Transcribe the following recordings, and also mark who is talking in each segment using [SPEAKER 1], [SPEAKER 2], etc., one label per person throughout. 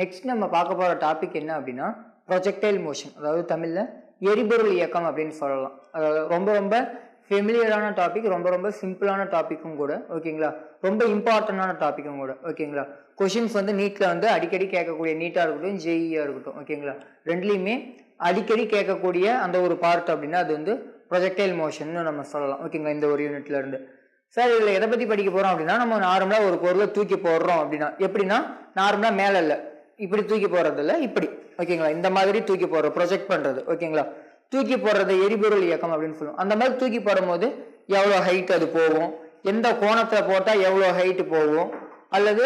[SPEAKER 1] Next நம்ம பார்க்க போகிற டாபிக் என்ன அப்படின்னா ப்ரொஜெக்டைல் மோஷன் அதாவது தமிழில் எரிபொருள் இயக்கம் அப்படின்னு சொல்லலாம். அதாவது ரொம்ப ரொம்ப ஃபெமிலியரான டாபிக் ரொம்ப ரொம்ப சிம்பிளான டாப்பிக்கும் கூட ஓகேங்களா ரொம்ப இம்பார்ட்டண்டான டாப்பிக்கும் கூட ஓகேங்களா கொஷின்ஸ் வந்து நீட்டில் வந்து அடிக்கடி கேட்கக்கூடிய நீட்டாக இருக்கட்டும் ஜேஇயாக இருக்கட்டும் ஓகேங்களா ரெண்டுலேயுமே அடிக்கடி கேட்கக்கூடிய அந்த ஒரு பார்ட் அப்படின்னா அது வந்து ப்ரொஜெக்டைல் மோஷன்னு நம்ம சொல்லலாம் ஓகேங்களா இந்த ஒரு யூனிட்ல இருந்து. சார் இதில் எதை பற்றி படிக்க போகிறோம் அப்படின்னா நம்ம நார்மலாக ஒரு பொருளை தூக்கி போடுறோம் அப்படின்னா எப்படின்னா நார்மலாக மேலே இல்லை. இப்படி தூக்கி போடுறது இல்லை இப்படி. ஓகேங்களா? இந்த மாதிரி தூக்கி போடுறோம் ப்ரொஜெக்ட் பண்ணுறது ஓகேங்களா? தூக்கி போடுறது எரிபொருள் இயக்கம் அப்படின்னு சொல்லுவோம். அந்த மாதிரி தூக்கி போடும்போது எவ்வளோ ஹைட் அது போகும்? எந்த கோணத்தில் போட்டால் எவ்வளோ ஹைட் போகும்? அல்லது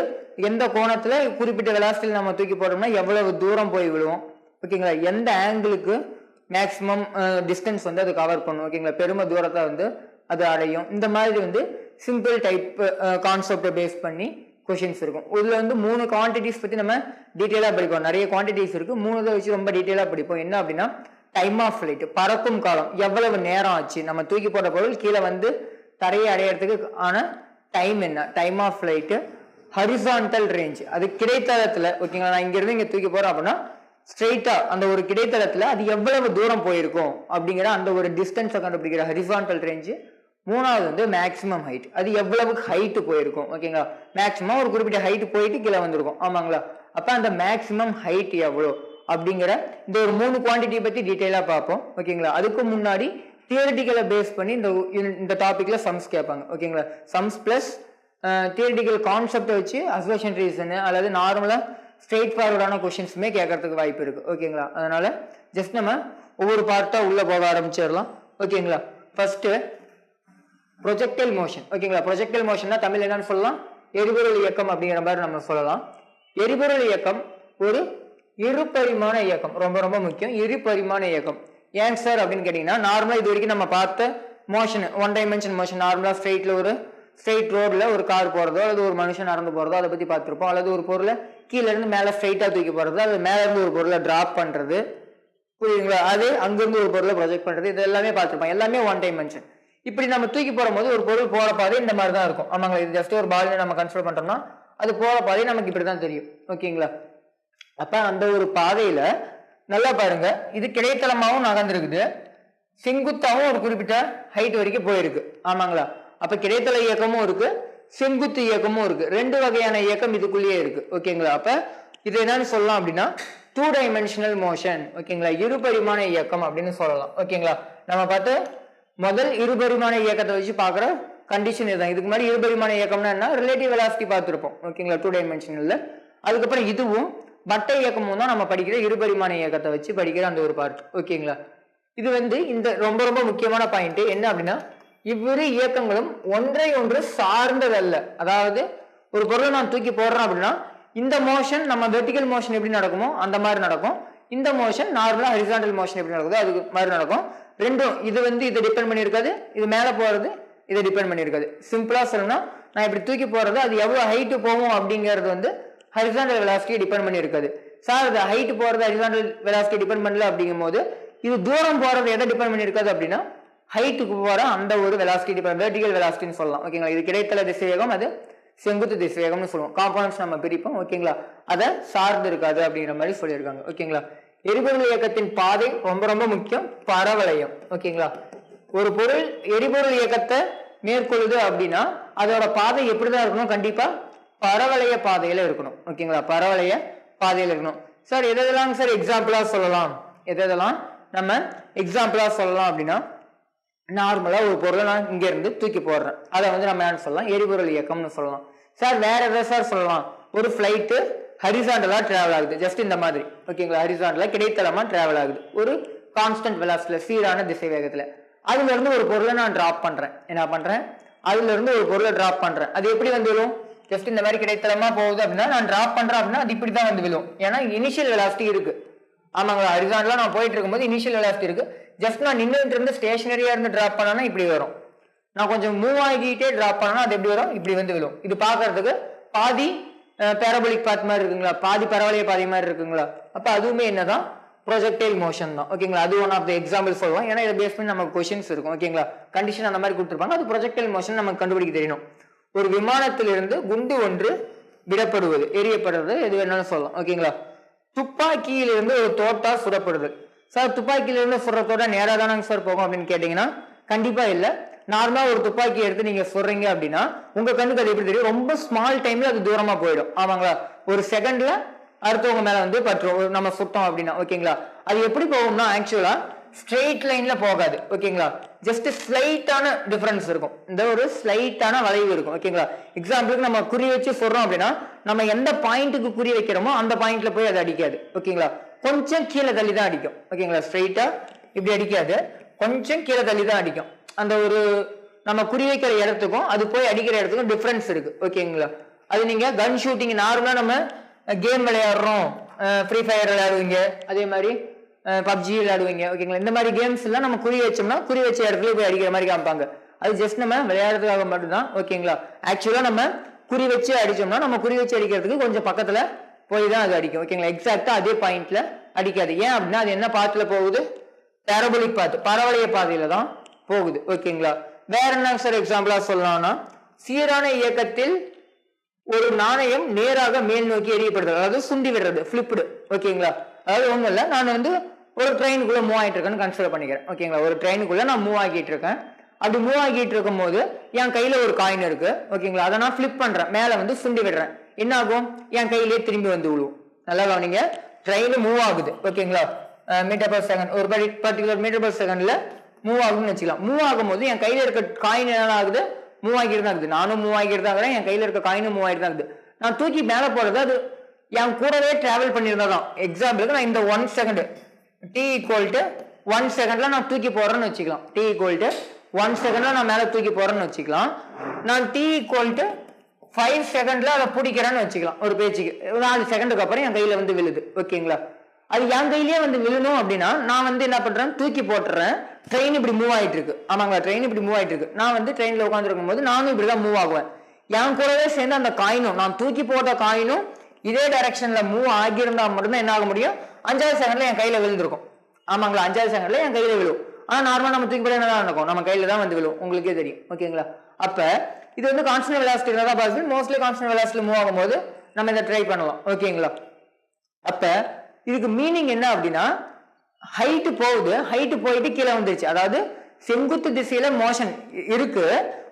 [SPEAKER 1] எந்த கோணத்தில் குறிப்பிட்ட வெலாசிட்டியில் நம்ம தூக்கி போட்டோம்னா எவ்வளவு தூரம் போய் விழுவோம்? ஓகேங்களா? எந்த ஆங்கிளுக்கு மேக்ஸிமம் டிஸ்டன்ஸ் வந்து அது கவர் பண்ணும்? ஓகேங்களா? பெரும தூரத்தை வந்து அது அடையும். இந்த மாதிரி வந்து சிம்பிள் டைப் கான்செப்டை பேஸ் பண்ணி கொஷின்ஸ் இருக்கும். இதில் வந்து மூணு குவான்டிட்டிஸ் பற்றி நம்ம டீட்டெயிலாக படிப்போம். நிறைய குவான்டிட்டிஸ் இருக்கு. மூணு இதை வச்சு ரொம்ப டீட்டெயிலாக படிப்போம். என்ன அப்படின்னா டைம் ஆஃப் ஃப்ளைட் பறக்கும் காலம். எவ்வளவு நேரம் ஆச்சு? நம்ம தூக்கி போட்ட பொருள் கீழே வந்து தரையை அடையிறதுக்கு ஆன டைம் என்ன? Time of flight horizontal range அது கிடைத்தளத்தில் ஓகேங்களா நான் இங்கேருந்து இங்கே தூக்கி போகிறேன் அப்படின்னா ஸ்ட்ரெயிட்டாக அந்த ஒரு கிடைத்தளத்தில் அது எவ்வளவு தூரம் போயிருக்கும் அப்படிங்கிற அந்த ஒரு டிஸ்டன்ஸை கண்டுபிடிக்கிற ஹரிசான்டல் ரேஞ்சு மூணாவது வந்து மேக்ஸிமம் ஹைட் அது எவ்வளவு ஹைட்டு போயிருக்கும் ஓகேங்களா மேக்ஸிமம் ஒரு குறிப்பிட்ட ஹைட் போயிட்டு கீழே வந்திருக்கும். ஆமாங்களா? அப்ப அந்த மேக்ஸிமம் ஹைட் எவ்வளோ? அப்படிங்கிற இந்த ஒரு மூணு குவான்டிட்டியை பத்தி டீட்டெயிலாக பார்ப்போம் ஓகேங்களா அதுக்கு முன்னாடி தியரிட்டிக்கலை பேஸ் பண்ணி இந்த இந்த டாபிக்ல சம்ஸ் கேட்பாங்க ஓகேங்களா சம்ஸ் பிளஸ் தியரிட்டிக்கல் கான்செப்டை வச்சு அசோஷன் ரீசனு அல்லது நார்மலாக ஸ்ட்ரெயிட் ஃபார்வர்டான கொஷின்ஸுமே கேட்கறதுக்கு வாய்ப்பு இருக்கு ஓகேங்களா அதனால ஜஸ்ட் நம்ம ஒவ்வொரு பார்ட்டாக உள்ள போக ஆரம்பிச்சிடலாம் ஓகேங்களா ஃபர்ஸ்ட் ப்ரொஜெக்டல் மோஷன் ஓகேங்களா ப்ரொஜெக்டல் மோஷன்னா தமிழ் என்னன்னு சொல்லலாம்? எரிபொருள் இயக்கம் அப்படிங்கிற மாதிரி நம்ம சொல்லலாம். எரிபொருள் இயக்கம் ஒரு இருபரிமாண இயக்கம். ரொம்ப ரொம்ப முக்கியம். இருபரிமாண இயக்கம். ஏன் சார் அப்படின்னு கேட்டிங்கன்னா நார்மலாக இது வரைக்கும் நம்ம பார்த்த மோஷன் ஒன் டைமென்ஷன் மோஷன் நார்மலாக ஸ்ட்ரெயிட்டில் ஒரு ஸ்ட்ரெயிட் ரோடில் ஒரு கார் போகிறதோ அல்லது ஒரு மனுஷன் நடந்து போகிறதோ அதை பற்றி பார்த்துருப்போம். அல்லது ஒரு பொருளை கீழேருந்து மேலே ஸ்ட்ரெயிட்டாக தூக்கி போகிறது அல்லது மேலேருந்து ஒரு பொருளை ட்ராப் பண்ணுறது புரியுதுங்களா? அது அங்கேருந்து ஒரு பொருளை ப்ரொஜெக்ட் பண்ணுறது இது எல்லாமே பார்த்துருப்போம். எல்லாமே ஒன் டைமென்ஷன் இப்படி நம்ம தூக்கி போடும்போது ஒரு பொருள் போகிற பாதை இந்த மாதிரி தான் இருக்கும். ஆமாங்களா இது ஜஸ்ட் ஒரு பாலினை நம்ம கன்சிடர் பண்ணுறோம்னா அது போகிற பாதை நமக்கு இப்படி தான் தெரியும். ஓகேங்களா? அப்போ அந்த ஒரு பாதையில் நல்லா பாருங்க இது கிடைத்தளமாகவும் நகர்ந்துருக்குது. செங்குத்தாகவும் ஒரு குறிப்பிட்ட ஹைட் வரைக்கும் போயிருக்கு. ஆமாங்களா? அப்போ கிடைத்தள இயக்கமும் இருக்குது செங்குத்து இயக்கமும் இருக்குது ரெண்டு வகையான இயக்கம் இதுக்குள்ளேயே இருக்குது ஓகேங்களா? அப்போ இது என்னன்னு சொல்லலாம் அப்படின்னா டூ டைமென்ஷனல் மோஷன் ஓகேங்களா? இருபரிமாண இயக்கம் அப்படின்னு சொல்லலாம். ஓகேங்களா? நம்ம பார்த்து முதல் இருபரிமாண இயக்கத்தை வச்சு பார்க்குற கண்டிஷன் இதுதான். இதுக்கு முன்னாடி இருபரிமாண இயக்கம்னா என்ன? ரிலேட்டிவ் வெலாசிட்டி பார்த்துருப்போம். ஓகேங்களா டூ டைமென்ஷனில் அதுக்கப்புறம் இதுவும் வட்ட இயக்கமும் தான் நம்ம படிக்கிற இருபரிமாண இயக்கத்தை வச்சு படிக்கிற அந்த ஒரு பார்ட் ஓகேங்களா இது வந்து இந்த ரொம்ப ரொம்ப முக்கியமான பாயிண்ட் என்ன அப்படின்னா இவ்விரு இயக்கங்களும் ஒன்றை ஒன்று சார்ந்ததல்ல. அதாவது ஒரு பொருளை நான் தூக்கி போடுறேன் அப்படின்னா இந்த மோஷன் நம்ம வெர்டிக்கல் மோஷன் எப்படி நடக்குமோ அந்த மாதிரி நடக்கும். இந்த மோஷன் நார்மலாக ஹரிசாண்டல் மோஷன் எப்படி நடக்குதோ அது மாதிரி நடக்கும். ரெண்டும் இது வந்து இதை டிபெண்ட் பண்ணியிருக்காது இது மேலே போகிறது இதை டிபெண்ட் பண்ணியிருக்காது. சிம்பிளாக சொல்லணும்னா நான் இப்படி தூக்கி போகிறது அது எவ்வளோ ஹைட்டு போகும் அப்படிங்கிறது வந்து ஹரிசாண்டல் வெலாசிட்டியை டிபெண்ட் பண்ணியிருக்காது. சார் அது ஹைட்டு போகிறது ஹரிசாண்டல் வெலாசிட்டி டிபெண்ட் பண்ணல அப்படிங்கும் போது இது தூரம் போகிறது எதை டிபெண்ட் பண்ணியிருக்காது அப்படின்னா ஹைட்டுக்கு போகிற அந்த ஒரு வெலாசிட்டி டிபெண்ட் வெர்டிகல் வெலாசிட்டின்னு சொல்லலாம். ஓகேங்களா இது கிடைத்தல திசைவேகம் அது செங்குத்து திசைவேகம்னு சொல்லுவோம். காம்பவுண்ட்ஸ் நம்ம பிரிப்போம் ஓகேங்களா அதை சார்ந்து இருக்காது அப்படிங்கிற மாதிரி சொல்லியிருக்காங்க. ஓகேங்களா எரிபொருள் இயக்கத்தின் பாதை ரொம்ப ரொம்ப முக்கியம். பரவளையம். ஓகேங்களா? ஒரு பொருள் எரிபொருள் இயக்கத்தை மேற்கொள்ளுது அப்படின்னா அதோட பாதை எப்படிதான் இருக்கணும்? கண்டிப்பா பரவளைய பாதையில இருக்கணும். ஓகேங்களா? பரவளைய பாதையில இருக்கணும். சார் எதெல்லாம் சார் எக்ஸாம்பிளா சொல்லலாம்? எதெல்லாம் நம்ம எக்ஸாம்பிளா சொல்லலாம் அப்படின்னா நார்மலா ஒரு பொருளை நான் இங்க இருந்து தூக்கி போடுறேன். அதை வந்து நம்ம என்ன சொல்லலாம்? எரிபொருள் இயக்கம்னு சொல்லலாம். சார் வேற எதை சார் சொல்லலாம்? ஒரு ஃப்ளைட்டு ஹரிசாண்டலாக ட்ராவல் ஆகுது. ஜஸ்ட் இந்த மாதிரி. ஓகேங்களா ஹரிசாண்டலாக கிடைத்தளமாக ட்ராவல் ஆகுது. ஒரு கான்ஸ்டன்ட் வெலாசிட்டில சீரான திசை வேகத்தில் அதுலேருந்து ஒரு பொருளை நான் ட்ராப் பண்ணுறேன் என்ன பண்ணுறேன் அதுலேருந்து ஒரு பொருளை ட்ராப் பண்ணுறேன் அது எப்படி வந்து விழும்? ஜஸ்ட் இந்த மாதிரி கிடைத்தளமாக போகுது அப்படின்னா நான் ட்ராப் பண்ணுறேன் அப்படின்னா அது இப்படி தான் வந்து விழும். ஏன்னா இனிஷியல் வெலாசிட்டி இருக்குது ஆமாங்களா? ஹரிசாண்டலாக நான் போயிட்டு இருக்கும்போது இனிஷியல் வெலாசிட்டி இருக்குது ஜஸ்ட் நான் நின்றுட்டு இருந்து ஸ்டேஷனரியாக இருந்து ட்ராப் பண்ணனா இப்படி வரும். நான் கொஞ்சம் மூவ் ஆகிட்டே ட்ராப் பண்ணனா அது எப்படி வரும்? இப்படி வந்து விழும். இது பார்க்கறதுக்கு பாதி பேரபோலிக் பாத் மாதிரி இருக்குங்களா? பாதி பரவலைய பாதி மாதிரி இருக்குங்களா? அப்ப அதுவுமே என்னதான்? ப்ரொஜெக்டைல் மோஷன் தான். ஓகேங்களா அது ஒன் ஆஃப் த எக்ஸாம்பிள் சொல்லுவோம். ஏன்னா இதை பேஸ் பண்ணி நமக்கு கொஷின்ஸ் இருக்கும். ஓகேங்களா கண்டிஷன் அந்த மாதிரி கொடுத்துருப்பாங்க. அது ப்ரொஜெக்டைல் மோஷன் நமக்கு கண்டுபிடிக்க தெரியணும் ஒரு விமானத்திலிருந்து குண்டு ஒன்று விடப்படுவது எரியப்படுறது எது வேணாலும் சொல்லலாம். ஓகேங்களா துப்பாக்கியிலிருந்து ஒரு தோட்டா சுடப்படுது சார் துப்பாக்கியிலிருந்து சுடுற தோட்டா நேரா சார் போகும் அப்படின்னு கேட்டீங்கன்னா கண்டிப்பா இல்லை. நார்மலா ஒரு துப்பாக்கி எடுத்து நீங்க சொல்றீங்க அப்படின்னா உங்க கண்ணுக்கு அது எப்படி தெரியும்? ரொம்ப ஸ்மால் டைம்ல அது தூரமா போயிடும். ஆமாங்களா ஒரு செகண்ட்ல அடுத்தவங்க மேல வந்து பற்றும் நம்ம சுட்டோம் அப்படின்னா ஓகேங்களா? அது எப்படி போகும்னா ஆக்சுவலா ஸ்ட்ரெயிட் லைன்ல போகாது. ஓகேங்களா? ஜஸ்ட் ஸ்லைட்டான டிஃபரன்ஸ் இருக்கும். இந்த ஒரு ஸ்லைட்டான வளைவு இருக்கும். ஓகேங்களா? எக்ஸாம்பிளுக்கு நம்ம குறி வச்சு சொல்றோம் அப்படின்னா நம்ம எந்த பாயிண்ட்டுக்கு குறி வைக்கிறோமோ அந்த பாயிண்ட்ல போய் அது அடிக்காது. ஓகேங்களா? கொஞ்சம் கீழே தள்ளி தான் அடிக்கும். ஓகேங்களா? ஸ்ட்ரெயிட்டா இப்படி அடிக்காது. கொஞ்சம் கீழே தள்ளி தான் அடிக்கும். அந்த ஒரு நம்ம குறி வைக்கிற இடத்துக்கும் அது போய் அடிக்கிற இடத்துக்கும் டிஃப்ரென்ஸ் இருக்கு. ஓகேங்களா அது நீங்க கன் ஷூட்டிங் நார்மலா நம்ம கேம் விளையாடுறோம். ஃப்ரீ ஃபயர் விளையாடுவீங்க. அதே மாதிரி பப்ஜி விளையாடுவீங்க. ஓகேங்களா இந்த மாதிரி கேம்ஸ் எல்லாம் நம்ம குறி வச்சோம்னா குறி வச்ச இடத்துல போய் அடிக்கிற மாதிரி காமிப்பாங்க. அது ஜஸ்ட் நம்ம விளையாடுறதுக்காக மட்டும்தான். ஓகேங்களா ஆக்சுவலா நம்ம குறி வச்சு அடிச்சோம்னா நம்ம குறி வச்சு அடிக்கிறதுக்கு கொஞ்சம் பக்கத்துல போய் தான் அது அடிக்கும். ஓகேங்களா எக்ஸாக்டா அதே பாயிண்ட்ல அடிக்காது. ஏன் அப்படின்னா அது என்ன பாத்துல போகுது? பேரபோலிக் பாத்து பரவளைய பாதையில தான் போகுது. ஓகேங்களா வேற என்ன சார் எக்ஸாம்பிளா சொல்லலாம்னா சீரான இயக்கத்தில் ஒரு நாணயம் நேராக மேல் நோக்கி எரியப்படுது அதாவது சுண்டி விடுறது ஃபிளிப்டு ஓகேங்களா அதாவது ஒன்றும் இல்லை நான் வந்து ஒரு ட்ரெயினுக்குள்ள மூவ் ஆகிட்டு இருக்கேன்னு கன்சிடர் பண்ணிக்கிறேன். ஓகேங்களா ஒரு ட்ரெயினுக்குள்ள நான் மூவ் ஆகிட்டு இருக்கேன். அப்படி மூவ் ஆகிட்டு இருக்கும் போது என் கையில ஒரு காயின் இருக்கு. ஓகேங்களா அதை நான் ஃபிளிப் பண்றேன். மேல வந்து சுண்டி விடுறேன். என்ன ஆகும் என் கையிலேயே திரும்பி வந்து விழுவும் நல்லா கவனிங்க. ட்ரெயின் மூவ் ஆகுது. ஓகேங்களா மீட்டர் பர் செகண்ட் ஒரு பர்டிகுலர் மீட்டர் பர் செகண்ட்ல மூவ் ஆகும்னு வச்சுக்கலாம் மூவ் ஆகும்போது என் கையில் இருக்க காயின் என்ன ஆகுது? மூவ் ஆகிட்டு தான் இருக்குது. நானும் மூவ் ஆகிட்டு தான் இருக்கிறேன் என் கையில் இருக்க காயினும் மூவ் ஆகிட்டு தான் இருக்குது. நான் தூக்கி மேலே போகிறது அது என் கூடவே ட்ராவல் பண்ணியிருந்தா தான். எக்ஸாம்பிளுக்கு நான் இந்த one second T equal to one செகண்டில் நான் தூக்கி போடுறேன்னு வச்சுக்கலாம். டி ஈக்குவல் டு ஒன் செகண்டில் நான் மேலே தூக்கி போடுறேன்னு வச்சுக்கலாம். நான் டி ஈக்குவல் டு ஃபைவ் செகண்டில் அதை பிடிக்கிறேன்னு வச்சுக்கலாம். ஒரு பேச்சுக்கு. ஒரு நாலு செகண்டுக்கு அப்புறம் என் கையில் வந்து விழுது. ஓகேங்களா? அது என் கையிலேயே வந்து விழுணும் அப்படின்னா நான் வந்து என்ன பண்ணுறேன் தூக்கி போட்டுறேன். ட்ரெயின் இப்படி மூவ் ஆகிட்டு இருக்கு ஆமாங்களா? ட்ரெயின் இப்படி மூவ் ஆகிட்டு இருக்கு நான் வந்து ட்ரெயினில் உட்காந்துருக்கும் போது நானும் இப்படிதான் மூவ் ஆகுவேன். என் கூடவே சேர்ந்து அந்த காயினும் நான் தூக்கி போட்ட காயினும் இதே டைரக்ஷனில் மூவ் ஆகியிருந்தா மட்டும்தான் என்ன ஆக முடியும்? அஞ்சாவது செகண்டில் என் கையில் விழுந்திருக்கும். ஆமாங்களா? அஞ்சாவது செகண்டில் என் கையில் விழும். ஆனால் நார்மலாக நம்ம தூக்கி போட என்ன நடக்கும்? நம்ம கையில் தான் வந்து விழும். உங்களுக்கே தெரியும். ஓகேங்களா? அப்போ இது வந்து கான்ஸ்டன்ட் வெலாசிட்டியில் தான் பாசிபிள் மோஸ்ட்லி கான்ஸ்டன்ட் வெலாசிட்டியில் மூவ் ஆகும்போது நம்ம இதை ட்ரை பண்ணலாம். ஓகேங்களா? அப்போ இதுக்கு மீனிங் என்ன அப்படின்னா ஹைட்டு போகுது. ஹைட்டு போயிட்டு கீழே வந்துருச்சு. அதாவது செங்குத்து திசையில மோஷன் இருக்கு.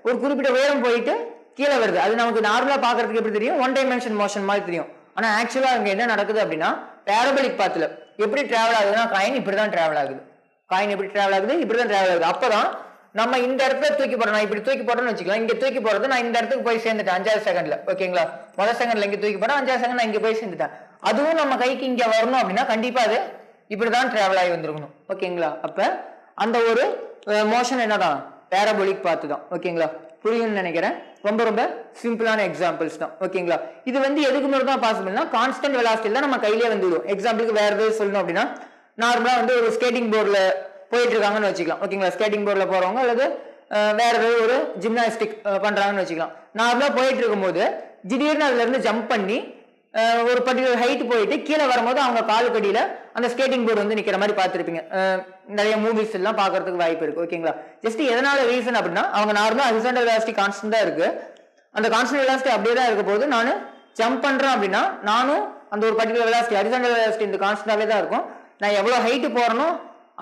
[SPEAKER 1] ஒரு குறிப்பிட்ட உயரம் போயிட்டு கீழே வருது. அது நமக்கு நார்மலா பாக்குறதுக்கு எப்படி தெரியும்? ஒன் டைமென்ஷன் மோஷன் மாதிரி தெரியும். ஆனா ஆக்சுவலா அங்க என்ன நடக்குது அப்படின்னா பேரபலிக் பாத்துல எப்படி டிராவல் ஆகுதுன்னா காயின் இப்படிதான் டிராவல் ஆகுது. காயின் எப்படி டிராவல் ஆகுது? இப்படிதான் டிராவல் ஆகுது. அப்பதான் நம்ம இந்த இடத்துல தூக்கி போடுறோம் நான் இப்படி தூக்கி போடுறேன்னு வச்சுக்கலாம். இங்க தூக்கி போறது நான் இந்த இடத்துக்கு போய் சேர்ந்துட்டேன். அஞ்சாவது செகண்ட்ல ஓகேங்களா முதல் செகண்ட்ல இங்க தூக்கி போறேன் அஞ்சாவது செகண்ட் நான் இங்க போய் சேர்ந்துட்டேன். அதுவும் நம்ம கைக்கு இங்க வரணும் அப்படின்னா கண்டிப்பா அது இப்படிதான் டிராவல் ஆகி வந்திருக்கணும். ஓகேங்களா அப்ப அந்த ஒரு மோஷன் என்னதான்? பேரபோலிக் பார்த்து தான் ஓகேங்களா புரியும்னு நினைக்கிறேன். ரொம்ப ரொம்ப சிம்பிளான எக்ஸாம்பிள்ஸ் தான். ஓகேங்களா இது வந்து எதுக்கு மட்டும் தான் பாசிபிள்னா கான்ஸ்டன்ட் வெலாசிட்டி தான் நம்ம கையிலே வந்துவிடும் எக்ஸாம்பிளுக்கு வேற எதாவது சொல்லணும் அப்படின்னா நார்மலா வந்து ஒரு ஸ்கேட்டிங் போர்டில் போயிட்டு இருக்காங்கன்னு வச்சுக்கலாம். ஓகேங்களா ஸ்கேட்டிங் போர்டில் போறவங்க அல்லது வேற ஏதாவது ஒரு ஜிம்னாஸ்டிக் பண்றாங்கன்னு வச்சுக்கலாம். நார்மலா போயிட்டு இருக்கும்போது திடீர்னு அதுல இருந்து ஜம்ப் பண்ணி ஒரு பர்டிகுலர் ஹைட் போயிட்டு கீழே வரும்போது அவங்க காலுக்கடியில் அந்த ஸ்கேட்டிங் போர்டு வந்து நிற்கிற மாதிரி பார்த்துருப்பீங்க. நிறைய மூவிஸ் எல்லாம் பார்க்கறதுக்கு வாய்ப்பு இருக்குது ஓகேங்களா ஜஸ்ட் எதனால ரீசன் அப்படின்னா அவங்க நார்மலாக ஹரிசாண்டல் வெலாசிட்டி கான்ஸ்டன்ட் தான் இருக்குது அந்த கான்ஸ்டன்ட் வெலாசிட்டி அப்படியே தான் இருக்க போது நான் ஜம்ப் பண்ணுறேன் அப்படின்னா நானும் அந்த ஒரு பர்டிகுலர் வெலாசிட்டி ஹரிசாண்டல் வெலாசிட்டி இந்த கான்ஸ்டன்டாகவே தான் இருக்கும். நான் எவ்வளோ ஹைட்டு போகிறனோ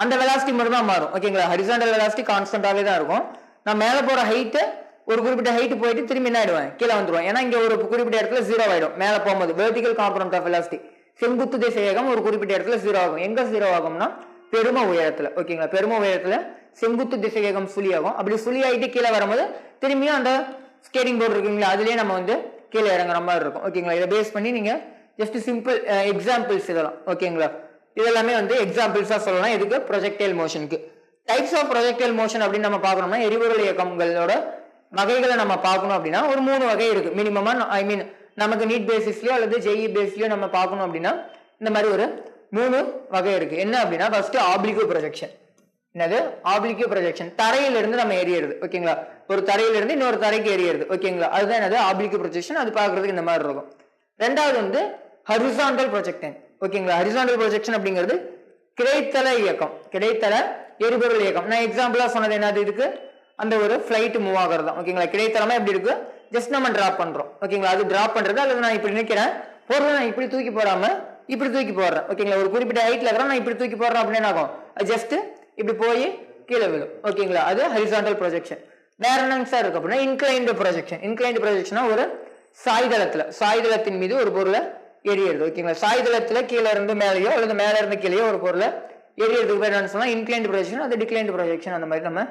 [SPEAKER 1] அந்த வெலாசிட்டி மட்டும் தான் மாறும் ஓகேங்களா ஹரிசாண்டல் வெலாசிட்டி கான்ஸ்டன்ட்டாகவே தான் இருக்கும். நான் மேலே போகிற ஹைட்டு ஒரு குறிப்பிட்ட ஹைட் போயிட்டு திரும்பி என்ன ஆயிடுவேன்? கீழே வந்துடுவேன் ஏன்னா இங்கே ஒரு குறிப்பிட்ட இடத்துல ஜீரோ ஆயிடும். மேலே போகும்போது வெர்டிகல் காம்பனண்ட் ஆஃப் வெலாசிட்டி செங்குத்து திசை ஒரு குறிப்பிட்ட இடத்துல ஜீரோ ஆகும். எங்கே ஜீரோ ஆகும்னா பெரும உயரத்தில். ஓகேங்களா பெரும உயரத்தில் செங்குத்து திசை சுழியாகும் ஆகும். அப்படி சுழி ஆகிட்டு கீழே வரும்போது திரும்பியும் அந்த ஸ்கேட்டிங் போர்டு இருக்குங்களா அதுலேயே நம்ம வந்து கீழே இறங்குற மாதிரி இருக்கும். ஓகேங்களா இதை பேஸ் பண்ணி நீங்கள் ஜஸ்ட் சிம்பிள் எக்ஸாம்பிள்ஸ் இதெல்லாம். ஓகேங்களா இதெல்லாமே வந்து எக்ஸாம்பிள்ஸாக சொல்லலாம். இதுக்கு ப்ரொஜெக்டைல் மோஷனுக்கு டைப்ஸ் ஆஃப் ப்ரொஜெக்டைல் மோஷன் அப்படின்னு நம்ம பார்க்கணும்னா எரிபொருள் இயக்கங்களோட வகைகளை நம்ம பார்க்கணும் அப்படின்னா ஒரு மூணு வகை இருக்கு. மினிமமா ஐ மீன் நமக்கு நீட் பேசிஸ்லயோ அல்லது ஜெஇ பேஸ்லயோ நம்ம பார்க்கணும் அப்படின்னா இந்த மாதிரி ஒரு மூணு வகை இருக்கு. என்ன அப்படின்னா ஃபர்ஸ்ட் ஆப்ளிகோ ப்ரொஜெக்ஷன் என்னது? ஆப்ளிகோ ப்ரொஜெக்ஷன் தரையிலிருந்து நம்ம எரியறது ஓகேங்களா ஒரு தரையிலிருந்து இன்னொரு தரைக்கு எரியறது ஓகேங்களா அதுதான் என்னது? ஆப்ளிகோ ப்ரொஜெக்ஷன் அது பார்க்கறதுக்கு இந்த மாதிரி இருக்கும். ரெண்டாவது வந்து ஹரிசாண்டல் ப்ரொஜெக்டன் ஓகேங்களா ஹரிசாண்டல் ப்ரொஜெக்ஷன் அப்படிங்கிறது கிடைத்தல இயக்கம். கிடைத்தல எரிபொருள் இயக்கம். நான் எக்ஸாம்பிளா சொன்னது என்னது இதுக்கு? அந்த ஒரு ஃப்ளைட் மூவ் ஆகிறது தான் ஓகேங்களா கிடைத்தலமா எப்படி இருக்கு? ஜஸ்ட் நம்ம டிராப் பண்றோம். ஓகேங்களா அது டிராப் பண்றது அல்லது நான் இப்படி நினைக்கிறேன் பொருளை நான் இப்படி தூக்கி போடாம இப்படி தூக்கி போடுறேன். ஓகேங்களா ஒரு குறிப்பிட்ட ஹைட்ல இருக்கிறேன் நான் இப்படி தூக்கி போடுறேன் அப்படின்னு ஆகும்? ஜஸ்ட் இப்படி போய் கீழே விழும். ஓகேங்களா அது ஹரிசாண்டல் ப்ரொஜெக்ஷன் வேற என்னங்க சார் இருக்கு அப்படின்னா இன்க்ளைன்டு ப்ரொஜெக்ஷன் இன்க்ளைன்டு ப்ரொஜெக்ஷனா ஒரு சாய்தளத்துல சாய்தளத்தின் மீது ஒரு பொருளை எரியறது ஓகேங்களா சாய்தளத்துல கீழே இருந்து மேலேயோ அல்லது மேல இருந்து கீழேயோ ஒரு பொருளை எரியறதுக்கு பேர் என்ன சொன்னா இன்க்ளைண்ட் ப்ரொஜெக்ஷன் அது டிக்ளைண்ட் ப்ரொஜெக்ஷன் அந்த மாதிரி நம்ம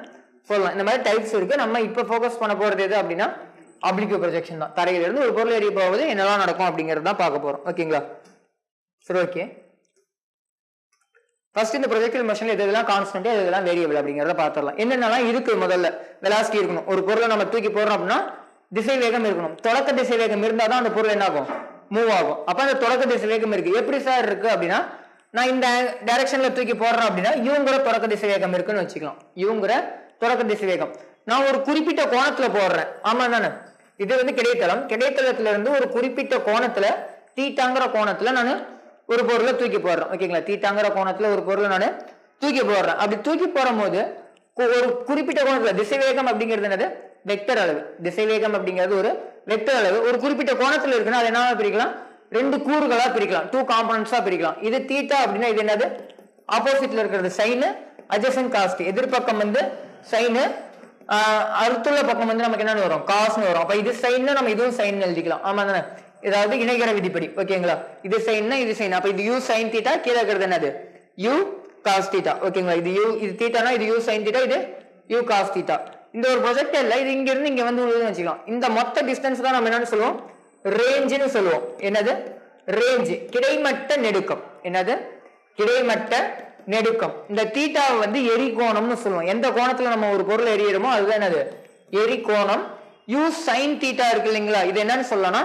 [SPEAKER 1] சொல்லலாம். இந்த மாதிரி டைப்ஸ் இருக்கு. நம்ம இப்போ ஃபோக்கஸ் பண்ண போறது எது அப்படின்னா அப்ளிகோ ப்ரொஜெக்ஷன் தான். தரையில இருந்து ஒரு பொருள் ஏறி போகுது என்னெல்லாம் நடக்கும் அப்படிங்கிறது தான் பார்க்க போறோம். ஓகேங்களா சரி ஓகே ஃபர்ஸ்ட் இந்த ப்ரொஜெக்டல் மோஷன்ல எது எதெல்லாம் கான்ஸ்டன்ட் எது எல்லாம் வேரியபிள் அப்படிங்கறத பார்த்துடலாம். என்னென்னலாம் இருக்கு முதல்ல? வெலாசிட்டி இருக்கணும். ஒரு பொருளை நம்ம தூக்கி போடுறோம் அப்படின்னா திசை வேகம் இருக்கணும். தொடக்க திசை வேகம் இருந்தால் தான் அந்த பொருள் என்ன ஆகும் மூவ் ஆகும். அப்ப அந்த தொடக்க திசை வேகம் இருக்கு. எப்படி சார் இருக்கு அப்படின்னா நான் இந்த டைரக்ஷன்ல தூக்கி போடுறேன் அப்படின்னா இவங்கிற தொடக்க திசை வேகம் இருக்குன்னு வச்சுக்கலாம். இவங்கிற தொடக்க திசைவேகம் நான் ஒரு குறிப்பிட்ட கோணத்துல போடுறேன். ஆமா தானே இது வந்து கிடைத்தளம் கிடைத்தளத்துல இருந்து ஒரு குறிப்பிட்ட கோணத்துல தீட்டாங்கிற கோணத்துல நான் ஒரு பொருளை தூக்கி போடுறேன். ஓகேங்களா தீட்டாங்கிற கோணத்துல ஒரு பொருளை நான் தூக்கி போடுறேன். அப்படி தூக்கி போடும் போது ஒரு குறிப்பிட்ட கோணத்துல திசைவேகம் அப்படிங்கிறது என்னது? வெக்டர் அளவு. திசைவேகம் அப்படிங்கிறது ஒரு வெக்டர் அளவு. ஒரு குறிப்பிட்ட கோணத்துல இருக்குன்னா அது என்ன பிரிக்கலாம்? ரெண்டு கூறுகளா பிரிக்கலாம். டூ காம்பனன்ஸா பிரிக்கலாம். இது தீட்டா அப்படின்னா இது என்னது? ஆப்போசிட்ல இருக்கிறது சைனு அஜசன் காஸ்ட் எதிர்பக்கம் வந்து சைனு அறுத்துள்ள பக்கம் வந்து நமக்கு என்னன்னு வரும்? காசுன்னு வரும். அப்ப இது சைன் நம்ம இதுவும் சைன் எழுதிக்கலாம். ஆமா தானே? ஏதாவது இணைகர விதிப்படி. ஓகேங்களா? இது சைன்னா இது சைன். அப்ப இது யூ சைன் தீட்டா கீழே இருக்கிறது என்னது? யூ காஸ் தீட்டா ஓகேங்களா? இது யூ இது தீட்டானா இது யூ சைன் தீட்டா இது யூ காஸ் தீட்டா இந்த ஒரு ப்ரொஜெக்டர்ல இது இங்க இருந்து இங்க வந்து விழுதுன்னு வச்சுக்கலாம். இந்த மொத்த டிஸ்டன்ஸ் தான் நம்ம என்னன்னு சொல்லுவோம்? ரேஞ்சுன்னு சொல்லுவோம். என்னது? ரேஞ்ச் கிடைமட்ட நெடுக்கம். என்னது? கிடைமட்ட நெடுக்கம். இந்த தீட்டாவை வந்து எரிகோணம்னு சொல்லுவோம். எந்த கோணத்துல நம்ம ஒரு பொருள் எரியறோமோ அதுதான் என்னது? எரிகோணம். யூ சைன் தீட்டா இருக்கு இல்லைங்களா? இது என்னன்னு சொல்லலாம்னா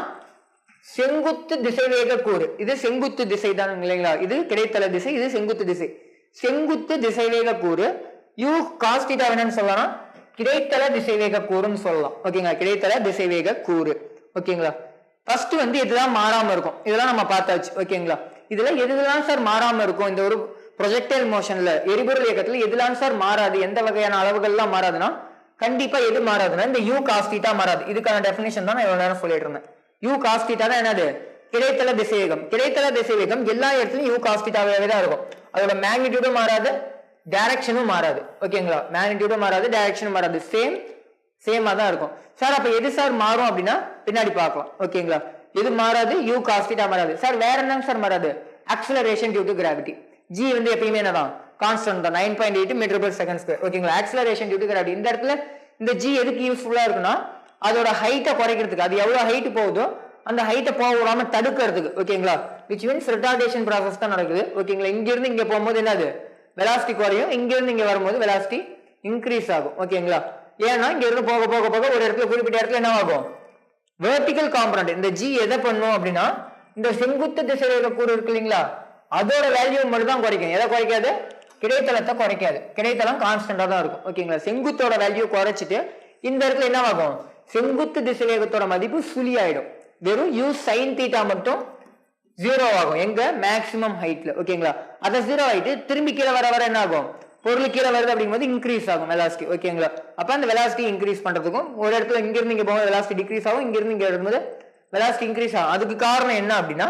[SPEAKER 1] செங்குத்து திசைவேக கூறு. இது செங்குத்து திசை தான் இல்லைங்களா? இது கிடைத்தல திசை இது செங்குத்து திசை. செங்குத்து திசைவேக கூறு. யூ காஸ் தீட்டா என்னன்னு சொல்லலாம் கிடைத்தல திசைவேக கூறுன்னு சொல்லலாம். ஓகேங்களா? கிடைத்தல திசைவேக கூறு. ஓகேங்களா? ஃபர்ஸ்ட் வந்து இதுதான் மாறாம இருக்கும். இதெல்லாம் நம்ம பார்த்தாச்சு. ஓகேங்களா? இதுல எதுதான் சார் மாறாம இருக்கும்? இந்த ஒரு ப்ரொஜெக்டைல் மோஷன்ல எரிபொருள் இயக்கத்துல எதுலாம் சார் மாறாது? எந்த வகையான அளவுகள்லாம் மாறாதுன்னா கண்டிப்பா எது மாறாதுன்னா இந்த யூ காஸ்தீட்டா மாறாது. இதுக்கான டெஃபினேஷன் தான் நான் இவ்வளவு நேரம் சொல்லிட்டு இருந்தேன் யூ காஸ்தீட்டா தான் என்னது? கிடைத்தல திசைவேகம். கிடைத்தல திசைவேகம் எல்லா இடத்துலயும் யூ காஸ்தீட்டாவே தான் இருக்கும். அதோட மேக்னிடியூடும் மாறாது டைரக்ஷனும் மாறாது. ஓகேங்களா மேக்னிடியூடும் மாறாது டைரக்ஷனும் மாறாது. சேம் சேமா தான் இருக்கும். சார் அப்ப எது சார் மாறும் அப்படின்னா பின்னாடி பார்க்கலாம். ஓகேங்களா எது மாறாது? யூ காஸ்டீட்டா மாறாது. சார் வேற என்னங்க சார் மாறாது? Acceleration due to gravity G வந்து எப்பயுமே என்னதான்? கான்ஸ்டன்ட் தான். Nine point eight meter per second square ஓகேங்களா ஆக்சலரேஷன் டியூ டு கிராவிட்டி இந்த இடத்துல இந்த ஜி எதுக்கு யூஸ்ஃபுல்லாக இருக்குன்னா அதோட ஹைட்டை குறைக்கிறதுக்கு. அது எவ்வளோ ஹைட் போகுதோ அந்த ஹைட்டை போக விடாம தடுக்கிறதுக்கு. ஓகேங்களா விச் மீன்ஸ் ரிட்டார்டேஷன் ப்ராசஸ் தான் நடக்குது. ஓகேங்களா இங்கிருந்து இங்கே போகும்போது என்னது? வெலாசிட்டி குறையும். இங்கிருந்து இங்கே வரும்போது வெலாசிட்டி இன்க்ரீஸ் ஆகும். ஓகேங்களா ஏன்னா இங்கிருந்து போக போக போக ஒரு இடத்துல குறிப்பிட்ட இடத்துல என்ன ஆகும்? வெர்டிகல் காம்பனண்ட் இந்த ஜி எதை பண்ணும் அப்படின்னா இந்த செங்குத்து திசைவேக கூறு இருக்கு இல்லைங்களா? அதோட வேல்யூ மட்டும் தான் குறைக்கும். எதை குறைக்காது? கிடைத்தளத்தை குறைக்காது. கிடைத்தளம் கான்ஸ்டன்டா தான் இருக்கும். ஓகேங்களா செங்குத்தோட வேல்யூ குறைச்சிட்டு இந்த இடத்துல என்னவாகும் செங்குத்து திசைவேகத்தோட மதிப்பு சுழி ஆயிடும் வெறும் யூ சைன் தீட்டா மட்டும் ஜீரோ ஆகும். எங்க? மேக்சிமம் ஹைட்ல ஓகேங்களா அதை ஜீரோ ஆயிட்டு திரும்பி கீழே வர வர என்ன ஆகும்? பொருள் கீழே வருது அப்படிங்கும்போது இன்க்ரீஸ் ஆகும் வெலாசிட்டி ஓகேங்களா அப்ப அந்த வெலாசிட்டி இன்க்ரீஸ் பண்றதுக்கும் ஒரு இடத்துல இங்கிருந்து இங்கே இங்க போகும்போது வெலாசிட்டி டிக்ரீஸ் ஆகும். இங்கிருந்து இங்க வரும்போது வெலாசிட்டி இன்க்ரீஸ் ஆகும். அதுக்கு காரணம் என்ன அப்படின்னா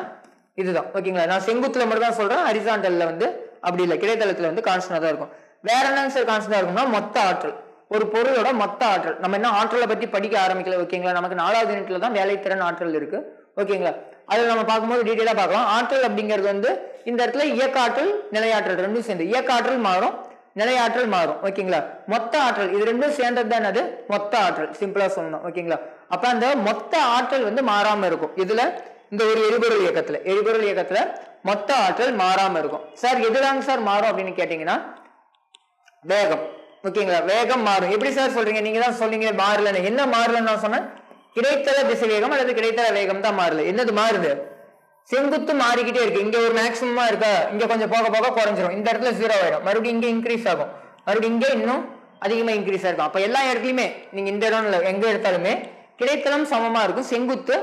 [SPEAKER 1] இதுதான். ஓகேங்களா நான் செங்குத்துல மட்டும் தான் சொல்றேன். ஹரிசாண்டல்ல வந்து அப்படி இல்லை. கிடைத்தளத்துல வந்து கான்ஸ்டன்டா தான் இருக்கும். வேற என்னன்னு சார் கான்ஸ்டன்டா இருக்கும்னா மொத்த ஆற்றல். ஒரு பொருளோட மொத்த ஆற்றல். நம்ம என்ன ஆற்றலை பத்தி படிக்க ஆரம்பிக்கல ஓகேங்களா நமக்கு நாலாவது யூனிட்ல தான் வேலைத்திறன் ஆற்றல் இருக்கு. ஓகேங்களா அதில் நம்ம பார்க்கும்போது டீட்டெயிலா பார்க்கலாம். ஆற்றல் அப்படிங்கிறது வந்து இந்த இடத்துல இயக்க ஆற்றல் நிலையாற்றல் ரெண்டும் சேர்ந்து. இயக்க ஆற்றல் மாறும் நிலையாற்றல் மாறும். ஓகேங்களா மொத்த ஆற்றல். இது ரெண்டும் சேர்ந்தது தான் அது மொத்த ஆற்றல். சிம்பிளா சொல்லணும். ஓகேங்களா அப்ப அந்த மொத்த ஆற்றல் வந்து மாறாம இருக்கும். இதுல இந்த ஒரு எரிபொருள் இயக்கத்துல எரிபொருள் இயக்கத்துல மொத்த ஆற்றல் மாறாம இருக்கும். சார் எதுதாங்க சார் மாறும் அப்படின்னு கேட்டீங்கன்னா வேகம். ஓகேங்களா? வேகம் மாறும். எப்படி சார் சொல்றீங்க? நீங்க தான் சொன்னீங்க மாறலன்னு. என்ன மாறலன்னு நான் சொன்னேன்? கிடைத்தல திசை வேகம் அல்லது கிடைத்தல வேகம் தான் மாறல. என்னது மாறுது? செங்குத்து மாறிக்கிட்டே இருக்கு. இங்க ஒரு மேக்சிமமா இருக்கா? இங்க கொஞ்சம் போக போக குறைஞ்சிரும். இந்த இடத்துல ஜீரோ ஆயிடும். மறுபடியும் இங்க இன்க்ரீஸ் ஆகும். மறுபடியும் இங்க இன்னும் அதிகமா இன்க்ரீஸ் ஆகும் அப்ப எல்லா இடத்துலயுமே நீங்க இந்த இடம் எங்க எடுத்தாலுமே கிடைத்தலம் சமமா இருக்கும். செங்குத்து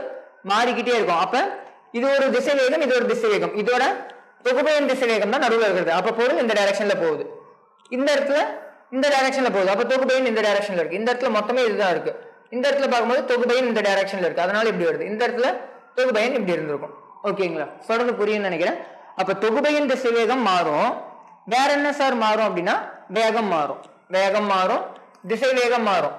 [SPEAKER 1] மாறிக்கிட்டே இருக்கும். அப்ப இது ஒரு திசை வேகம் இது ஒரு திசை வேகம் இதோட தொகுபயன் திசை வேகம் தான் நடுவில் இருக்கிறது அப்ப பொருள் இந்த டைரக்ஷன்ல போகுது. இந்த இடத்துல இந்த டைரக்ஷன்ல போகுது. அப்ப தொகுபயன் இந்த டைரக்ஷன்ல இருக்கு. இந்த இடத்துல மொத்தமே இதுதான் இருக்கு. இந்த இடத்துல பார்க்கும்போது தொகுபயன் இந்த டைரக்ஷன்ல இருக்கு. அதனால இப்படி வருது. இந்த இடத்துல தொகுபயன் இப்படி இருந்திருக்கும். ஓகேங்களா சொல்றது புரியும் நினைக்கிறேன். அப்ப தொகுபயன் திசைவேகம் மாறும். வேற என்ன சார் மாறும் அப்படின்னா வேகம் மாறும். வேகம் மாறும் திசை வேகம் மாறும்.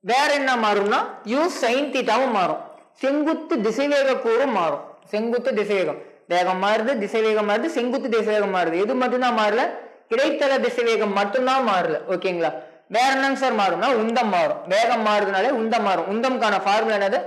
[SPEAKER 1] வேற என்ன மாறும்னா யூ சைன் தீட்டாவும் மாறும். செங்குத்து திசைவேக கூறும் மாறும். செங்குத்து திசைவேகம். வேகம் மாறுது திசைவேகம் மாறுது செங்குத்து திசைவேகம் மாறுது. எது மட்டும்தான் மாறல? கிடைத்தல திசைவேகம் மட்டும்தான் மாறல. ஓகேங்களா வேற என்னங்க சார் மாறும்னா உந்தம் மாறும். வேகம் மாறுதுனாலே உந்தம் மாறும். உந்தம்கான ஃபார்முலா என்னது?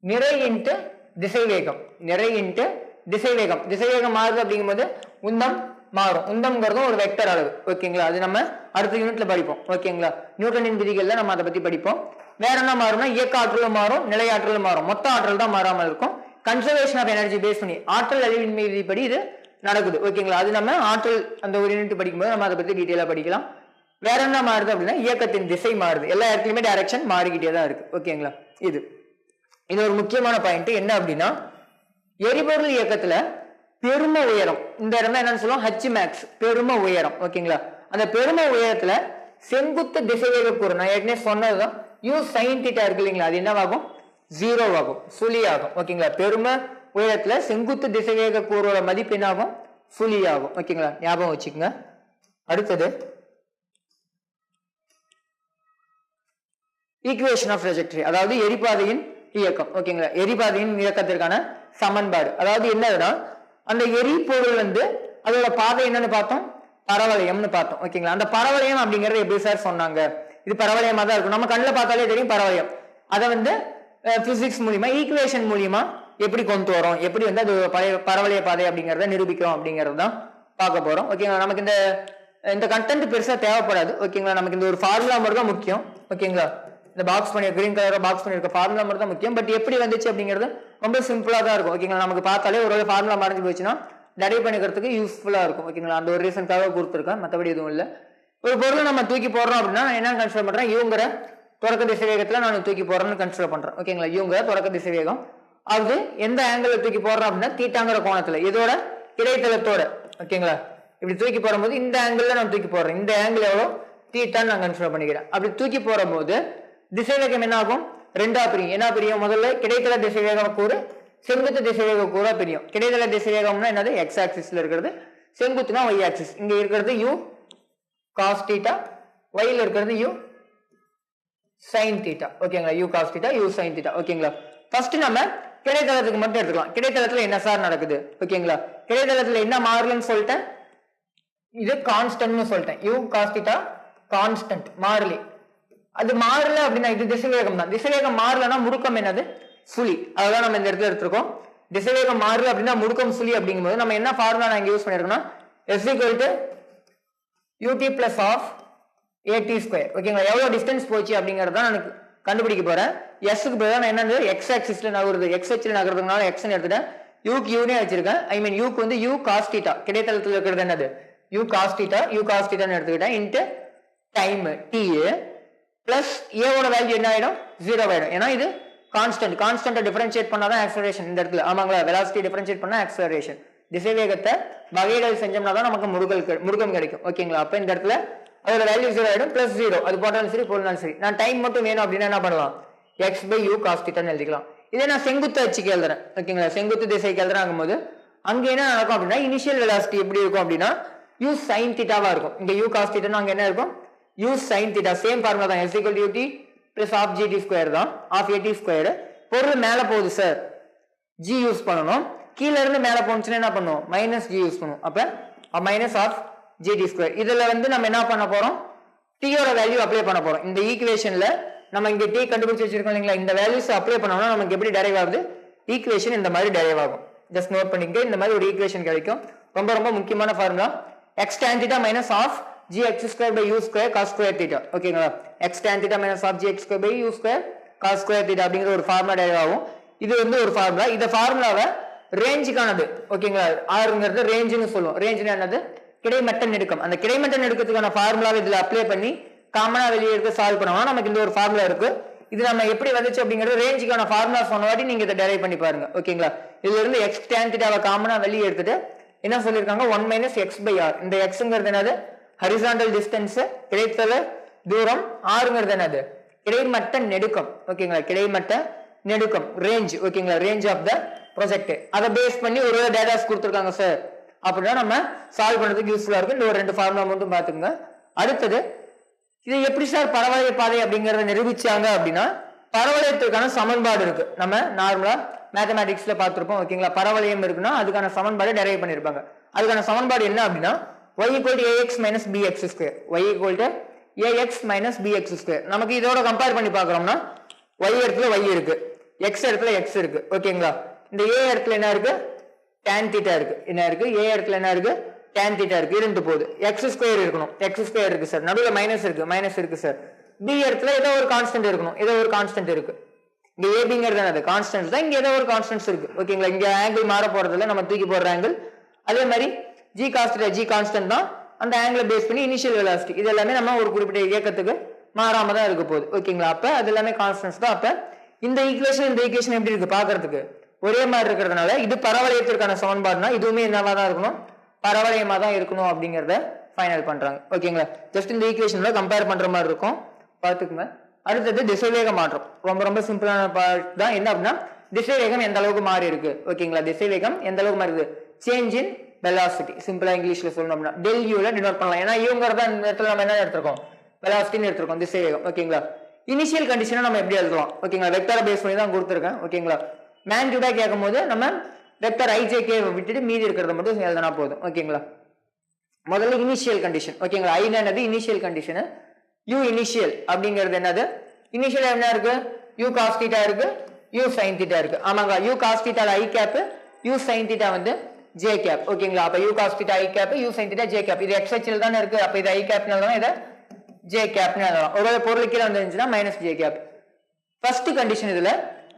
[SPEAKER 1] நிறை இன்ட்டு திசைவேகம். நிறை இன்ட்டு திசைவேகம். திசைவேகம் மாறுது அப்படிங்கும்போது உந்தம் மாறும். உந்தம்ங்கிறதும் ஒரு வெக்டர் அளவு. ஓகேங்களா அது நம்ம அடுத்த யூனிட்ல படிப்போம். ஓகேங்களா நியூட்டனின் விதிகள்ல நம்ம அதை பத்தி படிப்போம். வேற என்ன மாறும்னா இயக்க ஆற்றலும் மாறும் நிலை ஆற்றலும் மாறும். மொத்த ஆற்றல் தான் மாறாமல் இருக்கும். கன்சர்வேஷன் ஆஃப் எனர்ஜி பேஸ் பண்ணி ஆற்றல் அழிவின்மை விதிப்படி இது நடக்குது. ஓகேங்களா அது நம்ம ஆற்றல் அந்த ஒரு யூனிட் படிக்கும்போது நம்ம அதை பத்தி டீட்டெயிலா படிக்கலாம். வேற என்ன மாறுது அப்படின்னா இயக்கத்தின் திசை மாறுது. எல்லா இடத்துலயுமே டைரக்ஷன் மாறிக்கிட்டே தான் இருக்கு. ஓகேங்களா இது. இது ஒரு முக்கியமான பாயிண்ட் என்ன அப்படின்னா எரிபொருள் இயக்கத்துல பெரும உயரம். இந்த இடம் என்னன்னு சொல்லுவோம்? ஹச் மேக்ஸ் பெரும உயரம். ஓகேங்களா அந்த பெரும உயரத்துல செங்குத்து திசைவேக கூறு. நான் ஏற்கனவே சொன்னதுதான். யூ சைன் தீட்டா இருக்கு இல்லைங்களா? அது என்னவாகும்? ஜீரோ ஆகும் சுழி ஆகும் ஓகேங்களா பெரும உயரத்துல செங்குத்து திசைவேக கூறோட மதிப்பு என்னாகும்? சுழி ஆகும் ஓகேங்களா ஞாபகம் வச்சுக்கோங்க. அடுத்தது. ஈக்குவேஷன் ஆஃப் ரெஜெக்டரி அதாவது எரிபாதையின் இயக்கம். ஓகேங்களா எரிபாதையின் இயக்கத்திற்கான சமன்பாடு. அதாவது என்னதுன்னா அந்த எரிபொருள் வந்து அதோட பாதை என்னன்னு பார்த்தோம்? பரவளையம்னு பார்த்தோம். ஓகேங்களா அந்த பரவளையம் அப்படிங்கறது எப்படி சார் சொன்னாங்க? இது பரவளையமாக தான் இருக்கும். நம்ம கண்ணில் பார்த்தாலே தெரியும் பரவளையம். அதை வந்து பிசிக்ஸ் மூலியமா ஈக்குவேஷன் மூலியமா எப்படி கொண்டு வரோம்? எப்படி வந்து அது பழைய பரவளைய பாதை அப்படிங்கிறத நிரூபிக்கிறோம் அப்படிங்கிறது தான் பார்க்க போகிறோம் ஓகேங்களா நமக்கு இந்த இந்த கண்டென்ட் பெருசாக தேவைப்படாது. ஓகேங்களா நமக்கு இந்த ஒரு ஃபார்முலா மட்டும் தான் முக்கியம். ஓகேங்களா இந்த பாக்ஸ் பண்ணி கிரீன் கலர் பாக்ஸ் பண்ணியிருக்க ஃபார்முலா மட்டும் தான் முக்கியம். பட் எப்படி வந்துச்சு அப்படிங்கிறது ரொம்ப சிம்பிளாக தான் இருக்கும். ஓகேங்களா நமக்கு பார்த்தாலே ஒரு ஃபார்முலா மறைஞ்சு போச்சுன்னா டரை பண்ணிக்கிறதுக்கு யூஸ்ஃபுல்லாக இருக்கும். ஓகேங்களா அந்த ஒரு ரீசன்க்காக கொடுத்துருக்கேன். மற்றபடி எதுவும் இல்லை. ஒரு பொருளை நம்ம தூக்கி போடுறோம் அப்படின்னா நான் என்ன கன்சிடர் பண்றேன்? இவங்கிற தொடக்க திசை வேகத்துல நான் தூக்கி போடுறேன்னு கன்சிடர் பண்றேன். ஓகேங்களா இவங்க தொடக்க திசை வேகம் அது எந்த ஆங்கிள் தூக்கி போடுறோம் அப்படின்னா தீட்டாங்கிற கோணத்துல இதோட இடைத்தளத்தோட. ஓகேங்களா இப்படி தூக்கி போடும்போது இந்த ஆங்கிள் நான் தூக்கி போடுறேன். இந்த ஆங்கிள் எவ்வளோ? தீட்டான்னு நான் கன்சிடர் பண்ணிக்கிறேன். அப்படி தூக்கி போடும்போது திசை வேகம் என்ன ஆகும் ரெண்டா பிரியும். என்ன பிரியும்? முதல்ல கிடைத்தல வேகம் கூறு செங்குத்து திசைவேக கூற பிரியும். கிடைத்தல திசைவேகம்னா என்னது? எக்ஸ் ஆக்சிஸ்ல இருக்கிறது. செங்குத்துனா ஒய் ஆக்சிஸ் இங்க இருக்கிறது யூ காஸ் தீட்டா ஒய்ல இருக்கிறது யூ சைன் தீட்டா ஓகேங்களா U cos theta U sine theta ஓகேங்களா ஃபர்ஸ்ட் நம்ம கிடைத்தளத்துக்கு மட்டும் எடுத்துக்கலாம். கிடைத்தளத்துல என்ன சார் நடக்குது? ஓகேங்களா கிடைத்தளத்துல என்ன மாறலன்னு சொல்லிட்டேன். இது கான்ஸ்டன்ட்னு சொல்லிட்டேன். யூ காஸ் தீட்டா கான்ஸ்டன்ட் மாறலி. அது மாறல அப்படின்னா இது திசைவேகம் தான். திசைவேகம் மாறலன்னா முடுக்கம் என்னது? சுழி. அதுதான் நம்ம இந்த இடத்துல எடுத்திருக்கோம். திசைவேகம் மாறல அப்படின்னா முடுக்கம் சுழி அப்படிங்கும்போது நம்ம என்ன ஃபார்முலா நான் use பண்ணிருக்கோம்னா S equal to U T plus half A T square ஓகேங்களா எவ்வளோ டிஸ்டன்ஸ் போச்சு அப்படிங்கறத நான் கண்டுபிடிக்க போகிறேன் எஸ்க்கு பதிலாக நான் என்னது? எக்ஸ் ஆக்சிஸில் நகருது. எக்ஸ் ஹெச்ல நகர்றதுனால எக்ஸ்னு எடுத்துட்டேன். யூக்கு யூனே வச்சிருக்கேன் ஐ மீன் யூக்கு வந்து யூ காஸ்டீட்டா கிடைத்தளத்தில் இருக்கிறது என்னது? யூ காஸ்டீட்டா யூ காஸ்டீட்டான்னு எடுத்துக்கிட்டேன். இன்ட்டு டைம் டி பிளஸ் ஏவோட வேல்யூ என்ன ஆகிடும் ஜீரோ ஆகிடும் ஏன்னா இது கான்ஸ்டன்ட் கான்ஸ்டன்ட்டை டிஃபரன்ஷியேட் பண்ணாதான் ஆக்சலரேஷன் இந்த இடத்துல. ஆமாங்களா? வெலாசிட்டி டிஃபரன்ஷியேட் பண்ணா ஆக்சலரேஷன் திசைவேகத்தை வகைகள் செஞ்சோம்னா தான் நமக்கு முருகல் முருகம் கிடைக்கும். ஓகேங்களா அப்போ இந்த இடத்துல அதோட வேல்யூ ஜீரோ ஆயிடும் ப்ளஸ் ஜீரோ அது போட்டாலும் சரி போடலாம் சரி. நான் டைம் மட்டும் வேணும் அப்படின்னா என்ன பண்ணலாம்? எக்ஸ் பை யூ காஸ்டிட்டான்னு எழுதிக்கலாம். இதே நான் செங்குத்து அச்சுக்கு எழுதுறேன். ஓகேங்களா செங்குத்து திசைக்கு எழுதுறாங்கும் போது அங்கே என்ன நடக்கும் அப்படின்னா இனிஷியல் வெலாசிட்டி எப்படி இருக்கும் அப்படின்னா யூ சைன் தீட்டாவா இருக்கும். இங்கே யூ காஸ் அங்கே என்ன இருக்கும்? U sine theta same formula தான். S equal U T plus half G T square தான். ஆஃப் ஏடி ஸ்கொயர் பொருள் மேலே போகுது சார் ஜி யூஸ் பண்ணணும். கீழே இருந்து மேலே போனுச்சுன்னா என்ன பண்ணுவோம் மைனஸ் ஜி யூஸ் பண்ணுவோம் அப்போ மைனஸ் ஆஃப் ஜிடி ஸ்கொயர் இதில் வந்து நம்ம என்ன பண்ண போகிறோம் டீயோட வேல்யூ அப்ளை பண்ண போகிறோம் இந்த ஈக்குவேஷனில் நம்ம இங்கே டி கண்டுபிடிச்சி வச்சிருக்கோம் இல்லைங்களா? இந்த வேல்யூஸ் அப்ளை பண்ணோம்னா நமக்கு எப்படி டெரைவ் ஆகுது? ஈக்குவேஷன் இந்த மாதிரி டெரைவ் ஆகும். ஜஸ்ட் நோட் பண்ணிக்க இந்த மாதிரி ஒரு ஈக்குவேஷன் கிடைக்கும். ரொம்ப ரொம்ப முக்கியமான formula X tan theta minus half G X square by U square cos square theta ஓகேங்களா X tan theta minus half G X square by U square cos square theta அப்படிங்கிற ஒரு ஃபார்முலா டெரைவ் ஆகும். இது வந்து ஒரு formula இந்த ஃபார்முலாவை ரேஞ்சுக்கானது ஓகேங்களா ஆறுங்கிறது ரேஞ்சுன்னு சொல்லுவோம். ரேஞ்சுன்னு என்னது? கிடைமட்ட நெடுக்கம். அந்த கிடைமட்ட நெடுக்கத்துக்கான ஃபார்முலாவை இதில் அப்ளை பண்ணி காமனாக வெளியே இருக்க சால்வ் பண்ணுவோம் நமக்கு இந்த ஒரு ஃபார்முலா இருக்கு. இது நம்ம எப்படி வந்துச்சு அப்படிங்கிறது ரேஞ்சுக்கான ஃபார்முலா சொன்ன வாட்டி நீங்க இதை டெரைவ் பண்ணி பாருங்க. ஓகேங்களா இதுல இருந்து எக்ஸ் tan theta-வை வெளியே எடுத்துட்டு என்ன சொல்லியிருக்காங்க? One minus X by R இந்த எக்ஸுங்கிறது என்னது? ஹரிசாண்டல் டிஸ்டன்ஸ் கிடைத்தல தூரம். ஆறுங்கிறது என்னது? கிடைமட்ட நெடுக்கம். ஓகேங்களா கிடைமட்ட நெடுக்கம். ரேஞ்ச் ஓகேங்களா ரேஞ்ச் ஆஃப் த ப்ரொஜெக்ட் அதை பேஸ் பண்ணி ஒரு டேட்டாஸ் கொடுத்துருக்காங்க சார் அப்படின்னா நம்ம சால்வ் பண்ணுறதுக்கு யூஸ்ஃபுல்லாக இருக்கும். இந்த ஒரு ரெண்டு ஃபார்முலா மட்டும் பார்த்துக்கோங்க. அடுத்தது இது எப்படி சார் பரவளைய பாதை அப்படிங்கிறத நிரூபிச்சாங்க அப்படின்னா பரவளையத்துக்கான சமன்பாடு இருக்கு. நம்ம நார்மலா மேத்தமேட்டிக்ஸ்ல பார்த்துருப்போம் ஓகேங்களா பரவளையம் இருக்குன்னா அதுக்கான சமன்பாடு டெரைவ் பண்ணிருப்பாங்க அதுக்கான சமன்பாடு என்ன அப்படின்னா y equal a x minus minus bx square. A x minus to நமக்கு இதோட கம்பேர் பண்ணி பார்க்குறோம்னா ஒய் இடத்துல ஒய் இருக்கு. எக்ஸ் இடத்துல எக்ஸ் இருக்கு. ஓகேங்களா இந்த ஏ இடத்துல என்ன இருக்கு? டேன் தீட்டா இருக்கு. என்ன இருக்கு? ஏ இடத்துல என்ன இருக்கு? டேன் தீட்டா இருக்கு. இருந்து போகுது. எக்ஸ் ஸ்கொயர் இருக்கணும். எக்ஸ் ஸ்கொயர் இருக்கு சார் நடுவில் மைனஸ் இருக்கு. மைனஸ் இருக்கு சார் பி இடத்துல ஏதோ ஒரு கான்ஸ்டன்ட் இருக்கணும். ஏதோ ஒரு கான்ஸ்டன்ட் இருக்கு. இங்க ஏபிங்கிறது என்னது? கான்ஸ்டன்ட் தான். இங்க ஏதோ ஒரு கான்ஸ்டன்ஸ் இருக்கு. ஓகேங்களா இங்க ஆங்கிள் மாற போறது நம்ம தூக்கி போடுற ஆங்கிள் அதே மாதிரி ஜி காஸ்ட் ஜி கான்ஸ்டன்ட் தான். அந்த ஆங்கிளை பேஸ் பண்ணி இனிஷியல் வெலாசிட்டி இது எல்லாமே நம்ம ஒரு குறிப்பிட்ட இயக்கத்துக்கு மாறாம தான் இருக்க போகுது. ஓகேங்களா அப்ப அது எல்லாமே கான்ஸ்டன்ஸ் தான். அப்ப இந்த ஈக்குவேஷன் இந்த ஈக்குவேஷன் எப்படி இருக்கு? பாக்குறதுக்கு ஒரே மாதிரி இருக்கிறதுனால இது பரவளையத்திற்கான சமன்பாடுனா இதுவுமே என்னவா தான் இருக்கணும்? பரவளையமாக தான் இருக்கணும் அப்படிங்கிறத ஃபைனல் பண்ணுறாங்க ஓகேங்களா ஜஸ்ட் இந்த ஈக்குவேஷனில் கம்பேர் பண்ணுற மாதிரி இருக்கும். பார்த்துக்குங்க. அடுத்தது திசைவேக மாற்றம். ரொம்ப ரொம்ப சிம்பிளான பார்ட் தான். என்ன அப்படின்னா திசைவேகம் எந்த அளவுக்கு மாறி இருக்கு? ஓகேங்களா திசைவேகம் எந்த அளவுக்கு மாறி இருக்கு? சேஞ்ச் இன் வெலாசிட்டி சிம்பிளா இங்கிலீஷ்ல அப்படின்னா. டெல் யூல டினோட் பண்ணலாம். ஏன்னா இவங்கிறத இந்த இடத்துல நம்ம என்ன எடுத்திருக்கோம்? வெலாசிட்டின்னு எடுத்திருக்கோம். திசைவேகம். ஓகேங்களா இனிஷியல் கண்டிஷனை நம்ம எப்படி எழுதலாம்? ஓகேங்களா வெக்டரை பேஸ் பண்ணி தான் கொடுத்துருக்கேன். ஓகேங்களா மேன்டியூடா கேட்கும் போது நம்ம வெக்டர் ஐஜேகே விட்டுட்டு மீதி இருக்கிறத மட்டும் எழுதினா போதும். ஓகேங்களா? முதல்ல இனிஷியல் கண்டிஷன் ஓகேங்களா? ஐ என்னது? இனிஷியல் கண்டிஷனு யூ இனிஷியல் அப்படிங்கிறது என்னது? இனிஷியல் என்ன இருக்கு? யூ காஸ்டிட்டா இருக்கு. யூ சைன் தீட்டா இருக்கு. ஆமாங்க. U cos theta I cap U sine theta வந்து ஜே கேப் ஓகேங்களா? அப்ப U cos theta I cap U sine theta J cap இது எக்ஸ்எச்எல் தானே இருக்கு. அப்ப இது ஐ கேப்னு எழுதலாம் இதை ஜே கேப்னு எழுதலாம். ஒருவேளை பொருள் கீழே வந்துருந்துச்சுன்னா minus J cap first condition இதுல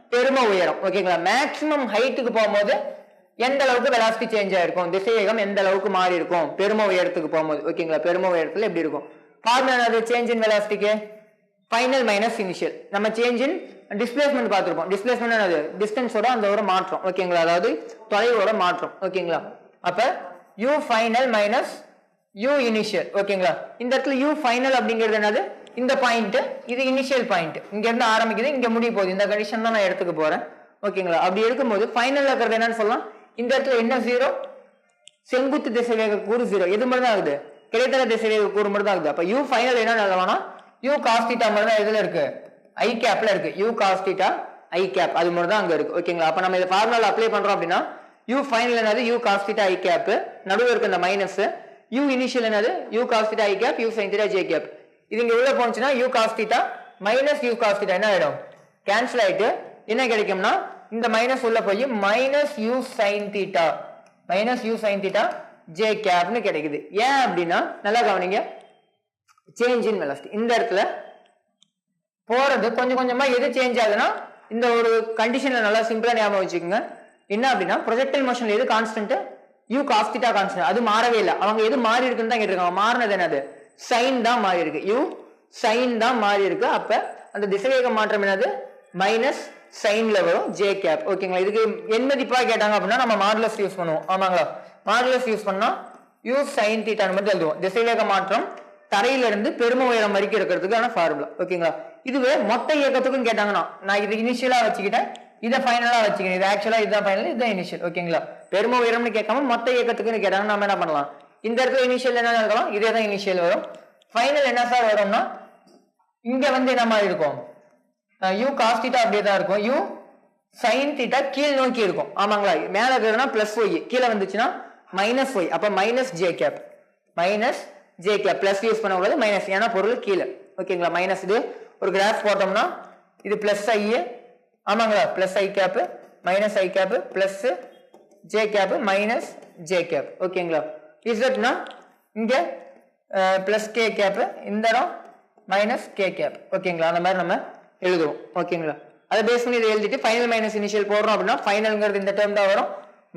[SPEAKER 1] பெரும உயரம். ஓகேங்களா மேக்ஸிமம் ஹைட்டுக்கு போகும்போது எந்த அளவுக்கு வெலாசிட்டி சேஞ்ச் ஆயிருக்கும்? திசைவேகம் எந்த அளவுக்கு மாறி இருக்கும்? பெரும உயரத்துக்கு போகும்போது. ஓகேங்களா பெரும உயரத்துல எப்படி இருக்கும்? ஃபார்முலா அது சேஞ்ச் இன் வெலாசிட்டிக்கு ஃபைனல் மைனஸ் இனிஷியல் நம்ம சேஞ்ச் இன் டிஸ்பிளேஸ்மெண்ட் பார்த்துருப்போம். டிஸ்பிளேஸ்மெண்ட் என்னது? டிஸ்டன்ஸோட அந்த ஒரு மாற்றம். ஓகேங்களா அதாவது தொலைவோட மாற்றம். ஓகேங்களா அப்ப U final minus U initial ஓகேங்களா இந்த இடத்துல யூ ஃபைனல் அப்படிங்கிறது என்னது? இந்த பாயிண்ட் இது இனிஷியல் பாயிண்ட் இங்க இருந்து ஆரம்பிக்குது இங்க முடிய போகுது. இந்த கண்டிஷன் தான் நான் எடுத்துக்க போறேன். ஓகேங்களா அப்படி எடுக்கும்போது ஃபைனல் இருக்கிறது என்னன்னு சொல்லலாம்? இந்த இடத்துல என்ன ஜீரோ செங்குத்து திசைவேக கூறு ஜீரோ எது மாதிரி தான் ஆகுது? கிடைத்தல திசைவேக கூறு மட்டும் தான் ஆகுது. அப்ப யூ ஃபைனல் என்ன எழுதலாம் யூ காஸ்டிட்டா மாதிரி தான் எதுல இருக்கு? ஐ கேப்ல இருக்கு. யூ காஸ்டிட்டா ஐ கேப் அது மட்டும் தான் அங்க இருக்கு. ஓகேங்களா அப்ப நம்ம இந்த ஃபார்முலா அப்ளை பண்றோம் அப்படின்னா யூ ஃபைனல் என்னது? U cos theta I cap நடுவில் இருக்கு இந்த மைனஸ் யூ இனிஷியல் என்னது? U cos theta I cap U sine J cap இது இங்க உள்ள போனுச்சுன்னா U cos theta minus U cos theta என்ன ஆயிடும்? கேன்சல் ஆயிட்டு என்ன கிடைக்கும்னா இந்த மைனஸ் உள்ள போய் minus U sine theta minus U sine theta J கேப்னு கிடைக்குது. ஏன் அப்படின்னா நல்லா கவனிங்க. சேஞ்ச் இன் வெலாசிட்டி இந்த இடத்துல போறது கொஞ்சம் கொஞ்சமா எது சேஞ்ச் ஆகுதுன்னா இந்த ஒரு கண்டிஷன்ல நல்லா சிம்பிளா ஞாபகம் வச்சுக்கோங்க. என்ன அப்படின்னா ப்ரொஜெக்டல் மோஷன்ல எது கான்ஸ்டன்ட் யூ காஸ்டிட்டா கான்ஸ்டன்ட் அது மாறவே இல்லை. அவங்க எது மாறி இருக்குன்னு தான் கேட்டிருக்காங்க. மாறினது என்னது? சைன் தான் மாறி இருக்கு யூ சைன் தான் மாறி இருக்கு அப்ப அந்த திசைவேக மாற்றம் என்னது? மைனஸ் சைன்ல வரும். ஜே கேப் ஓகேங்களா இதுக்கு என் மதிப்பா கேட்டாங்க அப்படின்னா நம்ம மாடுலஸ் யூஸ் பண்ணுவோம். ஆமாங்களா? மாடுலஸ் யூஸ் பண்ணா யூ சைன் தீட்டான்னு மட்டும் எழுதுவோம். திசைவேக மாற்றம் தரையில இருந்து பெரும உயரம் வரைக்கும் இருக்கிறதுக்கான ஃபார்முலா ஓகேங்களா இதுவே மொத்த இயக்கத்துக்கும் கேட்டாங்கன்னா நான் இது இனிஷியலா வச்சுக்கிட்டேன். இதை ஃபைனலா வச்சுக்கிறேன். இது ஆக்சுவலா இதுதான் ஃபைனல் இதுதான் இனிஷியல் ஓகேங்களா பெரும உயரம்னு கேட்காம மொத்த இயக்கத்துக்குன்னு கேட்டாங்கன்னா நம்ம என்ன பண்ணலாம்? இந்த இடத்துல இனிஷியல் என்ன இருக்கலாம் இதே தான் இனிஷியல் வரும். ஃபைனல் என்ன சார் வரும்னா இங்க வந்து என்ன மாதிரி இருக்கும்? யூ காஸ் தீட்டா அப்படியே தான் இருக்கும். யூ சைன் தீட்டா கீழ் நோக்கி இருக்கும். ஆமாங்களா? மேல இருக்கிறதுனா பிளஸ் ஒய் கீழே வந்துச்சுன்னா மைனஸ் ஒய் அப்ப minus J cap minus J cap plus use பண்ணக்கூடாது மைனஸ் ஏன்னா பொருள் கீழே. ஓகேங்களா மைனஸ் இது ஒரு கிராஃப் போட்டோம்னா இது plus I ஆமாங்களா? Plus I cap minus I cap plus J cap minus J cap ஓகேங்களா இசட்னா இங்கே ப்ளஸ் கே கேப்பு இந்த இடம் மைனஸ் கே கேப் ஓகேங்களா அந்த மாதிரி நம்ம எழுதுவோம். ஓகேங்களா அதை பேஸ் பண்ணி இதை எழுதிட்டு ஃபைனல் மைனஸ் இனிஷியல் போடுறோம் அப்படின்னா ஃபைனல்ங்கிறது இந்த டேர்ம் தான் வரும்.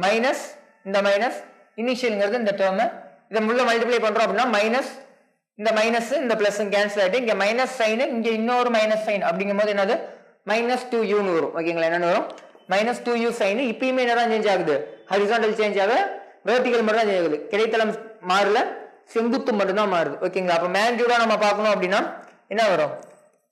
[SPEAKER 1] மைனஸ் இந்த மைனஸ் இனிஷியல்ங்கிறது இந்த டேர்மு இதை முள்ள மல்டிப்ளை பண்ணுறோம் அப்படின்னா மைனஸ் இந்த மைனஸ் இந்த பிளஸ் கேன்சல் ஆகிட்டு இங்கே மைனஸ் சைனு இங்கே இன்னொரு மைனஸ் சைன் அப்படிங்கும் போது என்னது மைனஸ் டூ யூன்னு வரும். ஓகேங்களா என்னென்னு வரும்? மைனஸ் டூ யூ சைனு இப்பயுமே என்னதான் சேஞ்ச் ஆகுது? ஹரிசாண்டல் சேஞ்ச் ஆக வெர்டிகல் மட்டும் தான் சேஞ்ச் ஆகுது கிடைத்தளம் மாறல செங்குத்து மட்டும்தான் மாறுது. ஓகேங்களா அப்போ மேக்னிடியூடா நம்ம பார்க்கணும் அப்படின்னா என்ன வரும்?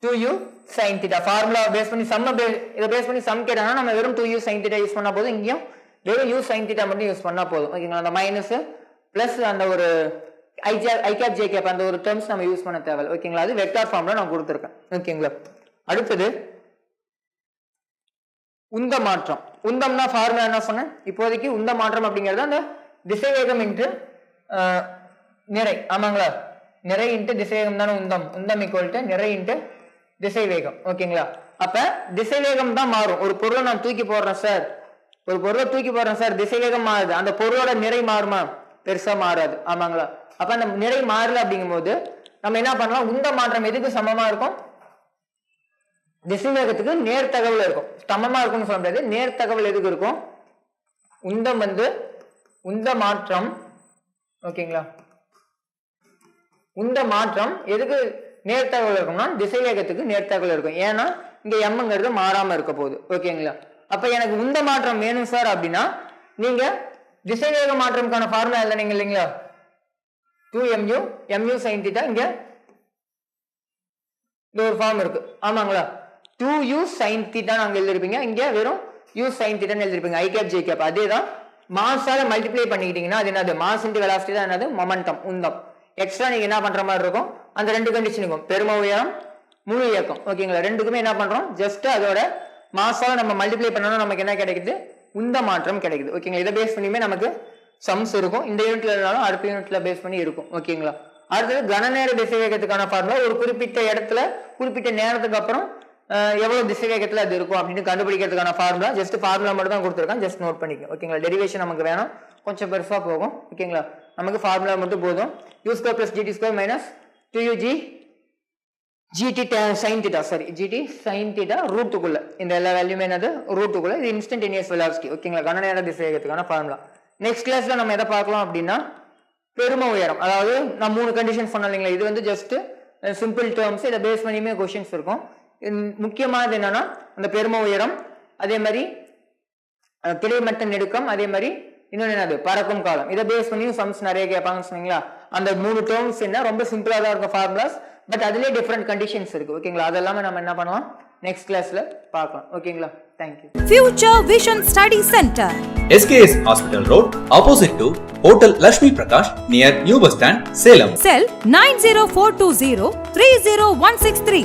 [SPEAKER 1] Two U sine theta formula base பண்ணி சம்ம இதை பேஸ் பண்ணி சம் கேட்டாங்கன்னா நம்ம வெறும் two U sine theta use பண்ணால் போதும். இங்கேயும் வெறும் யூ சைன் தீட்டா மட்டும் யூஸ் பண்ணால் போதும். ஓகேங்களா அந்த மைனஸ் ப்ளஸ் அந்த ஒரு ஐஜே ஐகேப் ஜே கேப் அந்த ஒரு டேர்ம்ஸ் நம்ம யூஸ் பண்ண தேவை ஓகேங்களா அது வெக்டார் ஃபார்ம்ல நான் கொடுத்துருக்கேன். ஓகேங்களா அடுத்தது உந்த மாற்றம். உந்தம்னா ஃபார்முலா என்ன சொன்னேன்? இப்போதைக்கு உந்த மாற்றம் அப்படிங்கிறது அந்த திசைவேகம் இன்ட்டு நிறை. ஆமாங்களா? நிறை இன்ட்டு திசைவேகம் தானே உந்தம். உந்தம் ஈக்குவல் நிறை இன்ட்டு திசைவேகம். ஓகேங்களா? அப்ப திசைவேகம் தான் மாறும். ஒரு பொருளை நான் தூக்கி போடுறேன் சார் ஒரு பொருளை தூக்கி போடுறேன் சார் திசைவேகம் மாறுது. அந்த பொருளோட நிறை மாறுமா? பெருசா மாறாது. ஆமாங்களா? அப்ப அந்த நிறை மாறல அப்படிங்கும்போது நம்ம என்ன பண்ணலாம்? உந்த மாற்றம் எதுக்கு சமமா இருக்கும்? திசைவேகத்துக்கு நேர் தகவல் இருக்கும். சமமா இருக்கும்னு சொல்ல முடியாது. நேர் தகவல் எதுக்கு இருக்கும்? உந்தம் வந்து உந்த மாற்றம். ஓகேங்களா? உந்த மாற்றம் எதுக்கு நேர்த்தகவல் இருக்கும்னா திசைவேகத்துக்கு நேர்த்தகவல் இருக்கும். ஏன்னா இங்க எம்ங்கிறது மாறாம இருக்க போகுது. ஓகேங்களா? அப்ப எனக்கு உந்த மாற்றம் வேணும் சார் அப்படின்னா நீங்க திசைவேக மாற்றம்கான ஃபார்முலா எழுதுனீங்க இல்லைங்களா? Two mu mu sine theta இங்க இந்த ஒரு ஃபார்ம் இருக்கு. ஆமாங்களா? டூ யூ சைன் தீட்டான்னு அங்கே எழுதிருப்பீங்க. இங்க வெறும் யூ சைன் தீட்டான்னு எழுதிருப்பீங்க. ஐ கேப் ஜே கேப் அதே தான் மாஸால மல்டிப்ளை பண்ணிக்கிட்டீங்கன்னா அது என்னது? மாஸ் இன்ட்டு வெலாசிட்டி தான் என்னது? மொமெண்டம் உந்தம். எக்ஸ்ட்ரா நீங்க என்ன பண்ற மாதிரி இருக்கும்? அந்த ரெண்டு கண்டிஷனுக்கும் பெரும உயரம் முழு இயக்கம். ஓகேங்களா ரெண்டுக்குமே என்ன பண்றோம்? ஜஸ்ட் அதோட மாஸால நம்ம மல்டிப்ளை பண்ணணும் நமக்கு என்ன கிடைக்குது? உந்த மாற்றம் கிடைக்குது. ஓகேங்களா இதை பேஸ் பண்ணியுமே நமக்கு சம்ஸ் இருக்கும். இந்த யூனிட்ல இருந்தாலும் அடுத்த யூனிட்ல பேஸ் பண்ணி இருக்கும். ஓகேங்களா அடுத்தது கனநேர திசைவேகத்துக்கான ஃபார்முலா ஒரு குறிப்பிட்ட இடத்துல குறிப்பிட்ட நேரத்துக்கு அப்புறம் எவ்வளோ எவ்வளவு திசைவேகத்துல அது இருக்கும் அப்படின்னு கண்டுபிடிக்கிறதுக்கான ஃபார்முலா ஜஸ்ட் ஃபார்முலா மட்டும் தான் கொடுத்துருக்கேன். ஜஸ்ட் நோட் பண்ணிக்கோ ஓகேங்களா டெரிவேஷன் நமக்கு வேணும். கொஞ்சம் பெருசா போகும். ஓகேங்களா நமக்கு ஃபார்முலா மட்டும் போதும். U square plus G T square minus two U G G T sine theta sorry G T sine theta ரூட்டுக்குள்ள இந்த எல்லா வேல்யூமே என்னது? ரூட்டுக்குள்ள இது இன்ஸ்டன்டேனியஸ் வெலாசிட்டி ஓகேங்களா கனநேர திசைவேகத்துக்கான ஃபார்முலா நெக்ஸ்ட் கிளாஸ்ல நம்ம எதை பார்க்கலாம் அப்படின்னா பெரும உயரம். அதாவது நான் மூணு கண்டிஷன் சொன்னேன் இல்லைங்களா? இது வந்து ஜஸ்ட் சிம்பிள் டேர்ம்ஸ் இதை பேஸ் பண்ணியுமே கொஷின்ஸ் இருக்கும். முக்கியமானது என்னன்னா அந்த பெரும உயரம் அதே மாதிரி கிடைமட்ட நெடுக்கம் அதே மாதிரி இன்னொன்று என்னது? பறக்கும் காலம். இதை பேஸ் பண்ணியும் சம்ஸ் நிறைய கேட்பாங்கன்னு சொன்னீங்களா? அந்த மூணு டேர்ம்ஸ் என்ன? ரொம்ப சிம்பிளா தான் இருக்கும் ஃபார்முலாஸ் பட் அதுலயே டிஃப்ரெண்ட் கண்டிஷன்ஸ் இருக்கு. ஓகேங்களா அதெல்லாமே நம்ம என்ன பண்ணலாம்? நெக்ஸ்ட் கிளாஸ்ல பார்க்கலாம். ஓகேங்களா thank you
[SPEAKER 2] Future Vision Study Center.
[SPEAKER 3] SKS Hospital Road, opposite to Hotel Lakshmi Prakash, near New Bus Stand, Salem.
[SPEAKER 2] Cell 90420 30163.